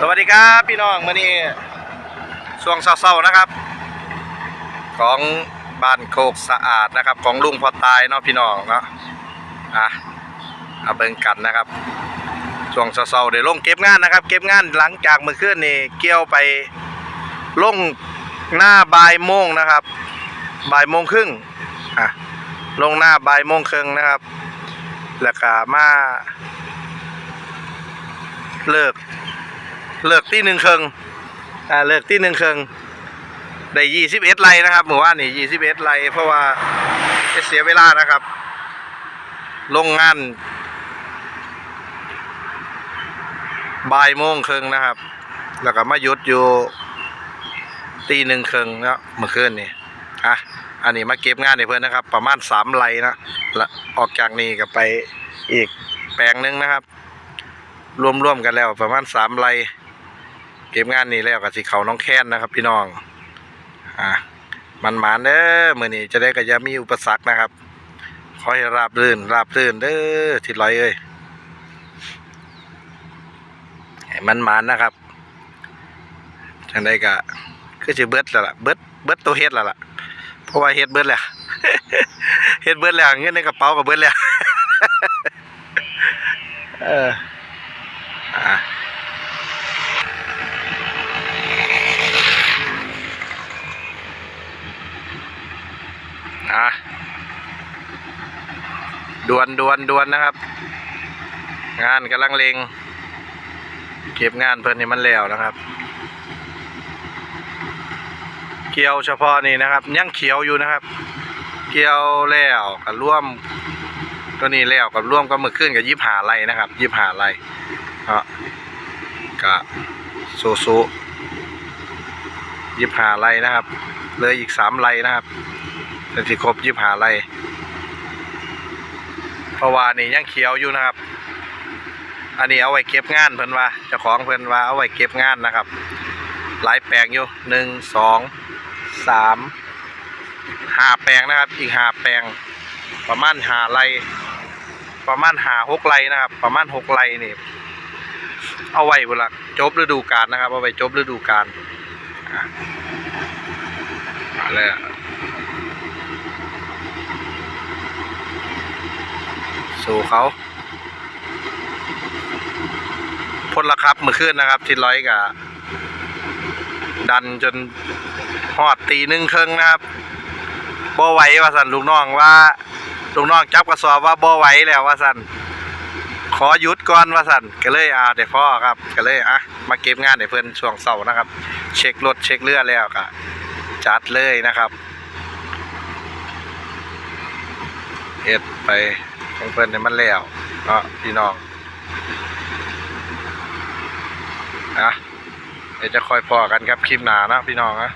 สวัสดีครับพี่น้องมื่อนี้ช่วงเศร้าๆนะครับ ของบ้านโคกสะอาดนะครับ ของลุงพอตายเนาะพี่น้องเนาะอะเอาเบิ่งกันนะครับช่วงเศร้าๆเดี๋ยวลงเก็บงานนะครับ เก็บงานหลังจากเมื่อคืนนี่เกี่ยวไปลงหน้าบ่ายโมงนะครับบ่ายโมงครึ่งอะลงหน้าบ่ายโมงครึ่งนะครับ แล้วก็มาเลิก เลิกที่หนึ่งเครึ่งอ่าเลิกที่หนึ่งเครึ่งได้ยี่สิบเอ็ดไลนะครับหมู่ว่านนี่ยี่สิบเอ็ดไลเพราะว่าเสียเวลานะครับ ลงงานบ่ายโมงครึ่งนะครับ แล้วก็มาหยุดอยู่ตีหนึ่งครึ่งเนาะเมื่อคืนนี่อะอันนี้มาเก็บงานในเพื่อนนะครับ ประมาณสามไลนะและออกจากนี้ก็ไปอีกแปลงหนึงนะครับ รวมๆกันแล้วประมาณสามไร่เก็บงานนี้แล้วกับสิเขาน้องแค้นนะครับ พี่น้อง อะมันหมานเด้อมื่อนี้จะได้ก็จะมีอุปสรรคนะครับขอให้ราบรื่นราบรื่นเด้อทิดร้อยเอ้ยให้มันหมานนะครับจังได้ก็คือจะเบิดแล้วล่ะเบิดเบิดตัวเฮ็ดแล้วล่ะเพราะว่าเฮ็ดเบิดแล้วเฮ็ดเบิดแล้วเงินในกระเป๋าก็เบิดแล้วเอออะ อะดวนดวนดวนนะครับ งานกำลังเลงเก็บงานเพิ่นนี่มันแล้วนะครับ เกี่ยวเฉพาะนี่นะครับยังเขียวอยู่นะครับ เกี่ยวแล้วกับร่วมตัวนี้แล้วกับร่วมก็มือขึ้นกับยิบหาไรนะครับยิบหาไรเนาะกะโซโซยิบหาไรนะครับเลืออีกสามไรนะครับ จะที่ครบยิบหาไรเพราะว่านี่ยังเขียวอยู่นะครับ อันนี้เอาไว้เก็บงานเพิ่นว่าเจ้าของเพิ่นว่าเอาไว้เก็บงานนะครับ หลายแปลงอยู่หนึ่งสองสามห้าแปลงนะครับ อีกห้าแปลงประมาณหาไรประมาณหาหกไรนะครับ ประมาณหกไรนี่เอาไว้เวลาจบฤดูกาลนะครับ เอาไว้จบฤดูกาลอะมาเลยอะ สู่เขาพ่นละครับมื่อคืนนะครับที่ร้อยกับดันจนหอดตีหนึ่งเครึ่องนะครับบ่ไหวว่าสันลูกน้องว่าลูกน้องจับกระสอบว่าบ่ไหวแล้วว่าสันขอหยุดก่อนว่าสันก็เลยอ่าเดี๋ยวพ่อครับก็เลยอะมาเก็บงานให้เพื่อนช่วงเสาร์นะครับ เช็ครถเช็คเรือแล้วก็จัดเลยนะครับเฮ็ดไป ของเพื่อนให้มันแล้วเนาะพี่น้องอะเดี๋ยวจะคอยพอกันครับคลิปหนานะพี่น้องนะ